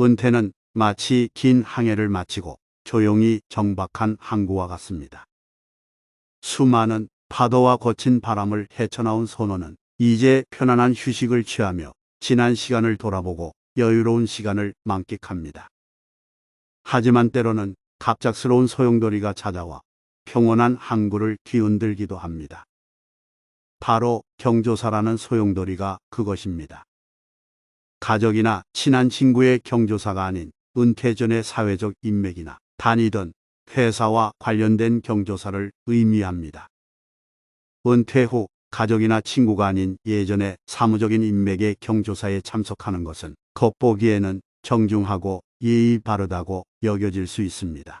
은퇴는 마치 긴 항해를 마치고 조용히 정박한 항구와 같습니다. 수많은 파도와 거친 바람을 헤쳐나온 선원은 이제 편안한 휴식을 취하며 지난 시간을 돌아보고 여유로운 시간을 만끽합니다. 하지만 때로는 갑작스러운 소용돌이가 찾아와 평온한 항구를 뒤흔들기도 합니다. 바로 경조사라는 소용돌이가 그것입니다. 가족이나 친한 친구의 경조사가 아닌 은퇴 전의 사회적 인맥이나 다니던 회사와 관련된 경조사를 의미합니다. 은퇴 후 가족이나 친구가 아닌 예전의 사무적인 인맥의 경조사에 참석하는 것은 겉보기에는 정중하고 예의 바르다고 여겨질 수 있습니다.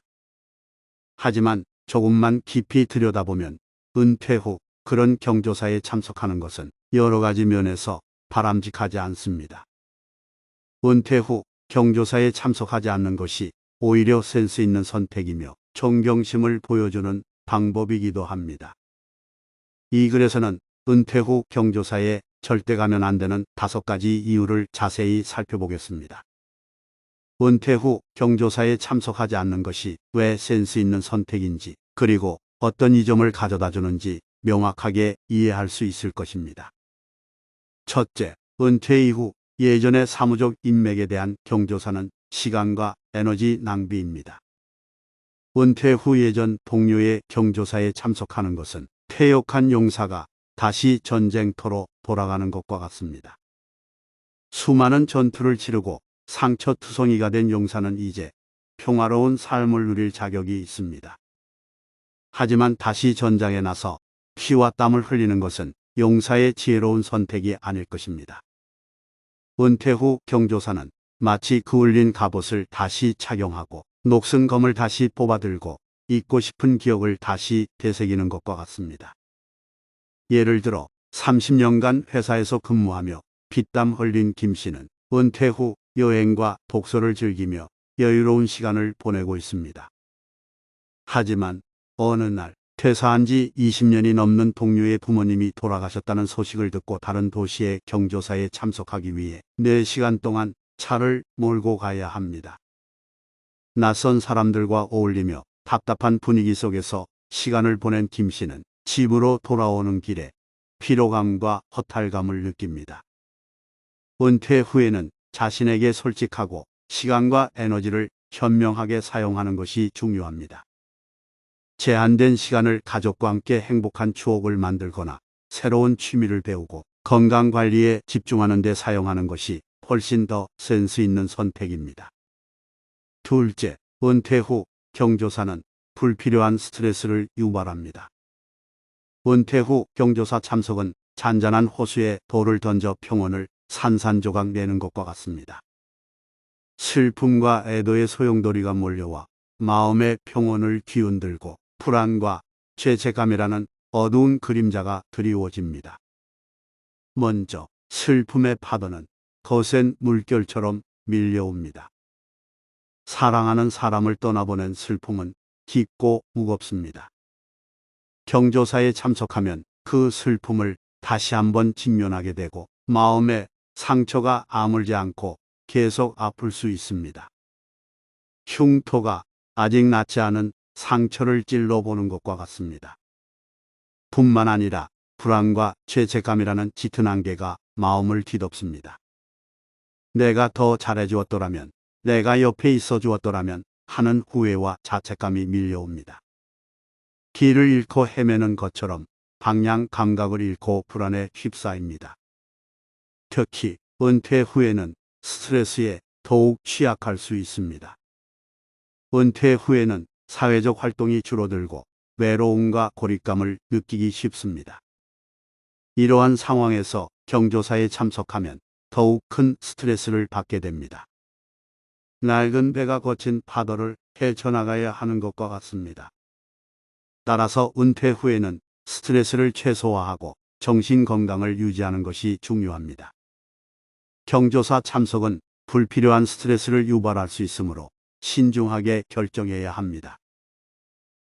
하지만 조금만 깊이 들여다보면 은퇴 후 그런 경조사에 참석하는 것은 여러 가지 면에서 바람직하지 않습니다. 은퇴 후 경조사에 참석하지 않는 것이 오히려 센스 있는 선택이며 존경심을 보여주는 방법이기도 합니다. 이 글에서는 은퇴 후 경조사에 절대 가면 안 되는 다섯 가지 이유를 자세히 살펴보겠습니다. 은퇴 후 경조사에 참석하지 않는 것이 왜 센스 있는 선택인지 그리고 어떤 이점을 가져다 주는지 명확하게 이해할 수 있을 것입니다. 첫째, 은퇴 이후 예전의 사무적 인맥에 대한 경조사는 시간과 에너지 낭비입니다. 은퇴 후 예전 동료의 경조사에 참석하는 것은 퇴역한 용사가 다시 전쟁터로 돌아가는 것과 같습니다. 수많은 전투를 치르고 상처투성이가 된 용사는 이제 평화로운 삶을 누릴 자격이 있습니다. 하지만 다시 전장에 나서 피와 땀을 흘리는 것은 용사의 지혜로운 선택이 아닐 것입니다. 은퇴 후 경조사는 마치 그을린 갑옷을 다시 착용하고 녹슨 검을 다시 뽑아들고 잊고 싶은 기억을 다시 되새기는 것과 같습니다. 예를 들어 30년간 회사에서 근무하며 피땀 흘린 김 씨는 은퇴 후 여행과 독서를 즐기며 여유로운 시간을 보내고 있습니다. 하지만 어느 날 퇴사한 지 20년이 넘는 동료의 부모님이 돌아가셨다는 소식을 듣고 다른 도시의 경조사에 참석하기 위해 4시간 동안 차를 몰고 가야 합니다. 낯선 사람들과 어울리며 답답한 분위기 속에서 시간을 보낸 김 씨는 집으로 돌아오는 길에 피로감과 허탈감을 느낍니다. 은퇴 후에는 자신에게 솔직하고 시간과 에너지를 현명하게 사용하는 것이 중요합니다. 제한된 시간을 가족과 함께 행복한 추억을 만들거나 새로운 취미를 배우고 건강 관리에 집중하는 데 사용하는 것이 훨씬 더 센스 있는 선택입니다. 둘째, 은퇴 후 경조사는 불필요한 스트레스를 유발합니다. 은퇴 후 경조사 참석은 잔잔한 호수에 돌을 던져 평온을 산산조각 내는 것과 같습니다. 슬픔과 애도의 소용돌이가 몰려와 마음의 평온을 뒤흔들고 불안과 죄책감이라는 어두운 그림자가 드리워집니다. 먼저 슬픔의 파도는 거센 물결처럼 밀려옵니다. 사랑하는 사람을 떠나보낸 슬픔은 깊고 무겁습니다. 경조사에 참석하면 그 슬픔을 다시 한번 직면하게 되고 마음에 상처가 아물지 않고 계속 아플 수 있습니다. 흉터가 아직 낫지 않은 상처를 찔러보는 것과 같습니다. 뿐만 아니라 불안과 죄책감이라는 짙은 안개가 마음을 뒤덮습니다. 내가 더 잘해주었더라면, 내가 옆에 있어 주었더라면 하는 후회와 자책감이 밀려옵니다. 길을 잃고 헤매는 것처럼 방향 감각을 잃고 불안에 휩싸입니다. 특히 은퇴 후에는 스트레스에 더욱 취약할 수 있습니다. 은퇴 후에는 사회적 활동이 줄어들고 외로움과 고립감을 느끼기 쉽습니다. 이러한 상황에서 경조사에 참석하면 더욱 큰 스트레스를 받게 됩니다. 낡은 배가 거친 파도를 헤쳐나가야 하는 것과 같습니다. 따라서 은퇴 후에는 스트레스를 최소화하고 정신 건강을 유지하는 것이 중요합니다. 경조사 참석은 불필요한 스트레스를 유발할 수 있으므로 신중하게 결정해야 합니다.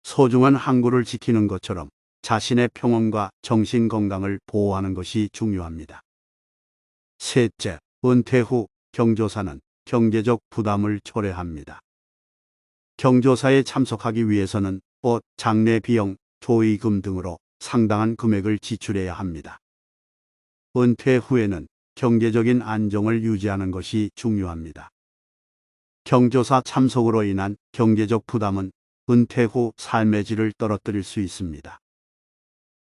소중한 항구를 지키는 것처럼 자신의 평온과 정신 건강을 보호하는 것이 중요합니다. 셋째, 은퇴 후 경조사는 경제적 부담을 초래합니다. 경조사에 참석하기 위해서는 옷, 장례 비용, 조의금 등으로 상당한 금액을 지출해야 합니다. 은퇴 후에는 경제적인 안정을 유지하는 것이 중요합니다. 경조사 참석으로 인한 경제적 부담은 은퇴 후 삶의 질을 떨어뜨릴 수 있습니다.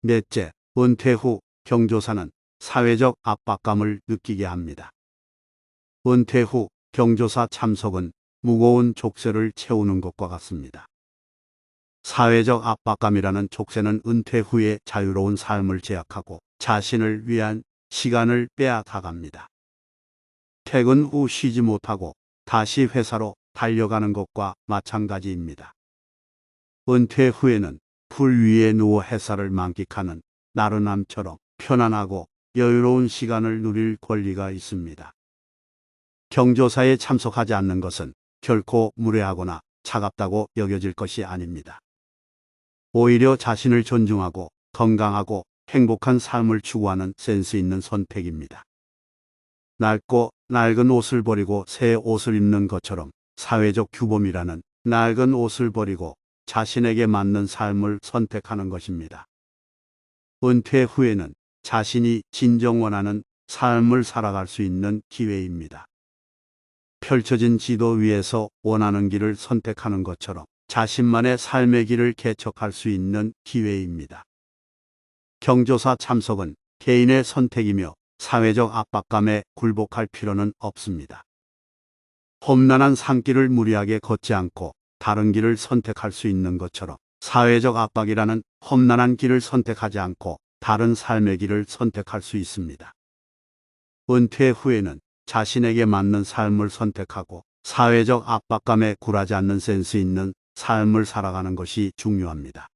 넷째, 은퇴 후 경조사는 사회적 압박감을 느끼게 합니다. 은퇴 후 경조사 참석은 무거운 족쇄를 채우는 것과 같습니다. 사회적 압박감이라는 족쇄는 은퇴 후에 자유로운 삶을 제약하고 자신을 위한 시간을 빼앗아갑니다. 퇴근 후 쉬지 못하고 다시 회사로 달려가는 것과 마찬가지입니다. 은퇴 후에는 풀 위에 누워 햇살을 만끽하는 나른함처럼 편안하고 여유로운 시간을 누릴 권리가 있습니다. 경조사에 참석하지 않는 것은 결코 무례하거나 차갑다고 여겨질 것이 아닙니다. 오히려 자신을 존중하고 건강하고 행복한 삶을 추구하는 센스 있는 선택입니다. 낡고 낡은 옷을 버리고 새 옷을 입는 것처럼 사회적 규범이라는 낡은 옷을 버리고 자신에게 맞는 삶을 선택하는 것입니다. 은퇴 후에는 자신이 진정 원하는 삶을 살아갈 수 있는 기회입니다. 펼쳐진 지도 위에서 원하는 길을 선택하는 것처럼 자신만의 삶의 길을 개척할 수 있는 기회입니다. 경조사 참석은 개인의 선택이며 사회적 압박감에 굴복할 필요는 없습니다. 험난한 산길을 무리하게 걷지 않고 다른 길을 선택할 수 있는 것처럼 사회적 압박이라는 험난한 길을 선택하지 않고 다른 삶의 길을 선택할 수 있습니다. 은퇴 후에는 자신에게 맞는 삶을 선택하고 사회적 압박감에 굴하지 않는 센스 있는 삶을 살아가는 것이 중요합니다.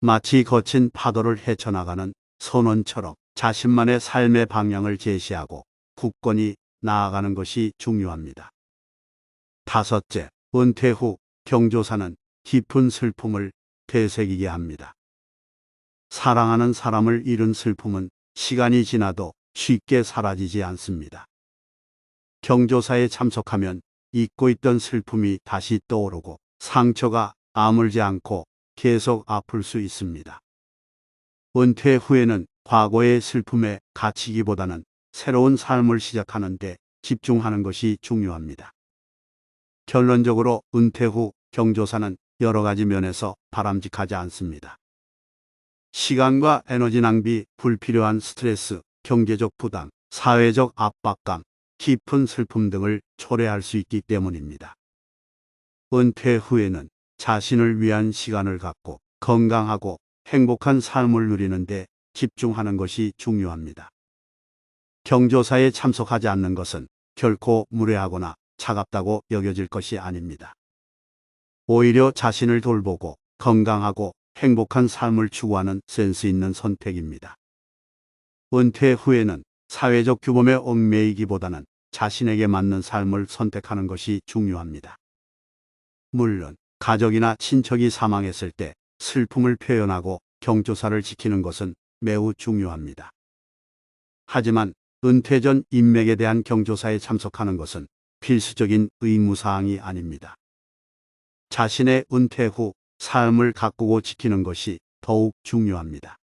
마치 거친 파도를 헤쳐나가는 선원처럼 자신만의 삶의 방향을 제시하고 굳건히 나아가는 것이 중요합니다. 다섯째, 은퇴 후 경조사는 깊은 슬픔을 되새기게 합니다. 사랑하는 사람을 잃은 슬픔은 시간이 지나도 쉽게 사라지지 않습니다. 경조사에 참석하면 잊고 있던 슬픔이 다시 떠오르고 상처가 아물지 않고 계속 아플 수 있습니다. 은퇴 후에는 과거의 슬픔에 갇히기보다는 새로운 삶을 시작하는 데 집중하는 것이 중요합니다. 결론적으로 은퇴 후 경조사는 여러 가지 면에서 바람직하지 않습니다. 시간과 에너지 낭비, 불필요한 스트레스, 경제적 부담, 사회적 압박감, 깊은 슬픔 등을 초래할 수 있기 때문입니다. 은퇴 후에는 자신을 위한 시간을 갖고 건강하고 행복한 삶을 누리는데 집중하는 것이 중요합니다. 경조사에 참석하지 않는 것은 결코 무례하거나 차갑다고 여겨질 것이 아닙니다. 오히려 자신을 돌보고 건강하고 행복한 삶을 추구하는 센스 있는 선택입니다. 은퇴 후에는 사회적 규범에 얽매이기보다는 자신에게 맞는 삶을 선택하는 것이 중요합니다. 물론 가족이나 친척이 사망했을 때 슬픔을 표현하고 경조사를 지키는 것은 매우 중요합니다. 하지만 은퇴 전 인맥에 대한 경조사에 참석하는 것은 필수적인 의무사항이 아닙니다. 자신의 은퇴 후 삶을 가꾸고 지키는 것이 더욱 중요합니다.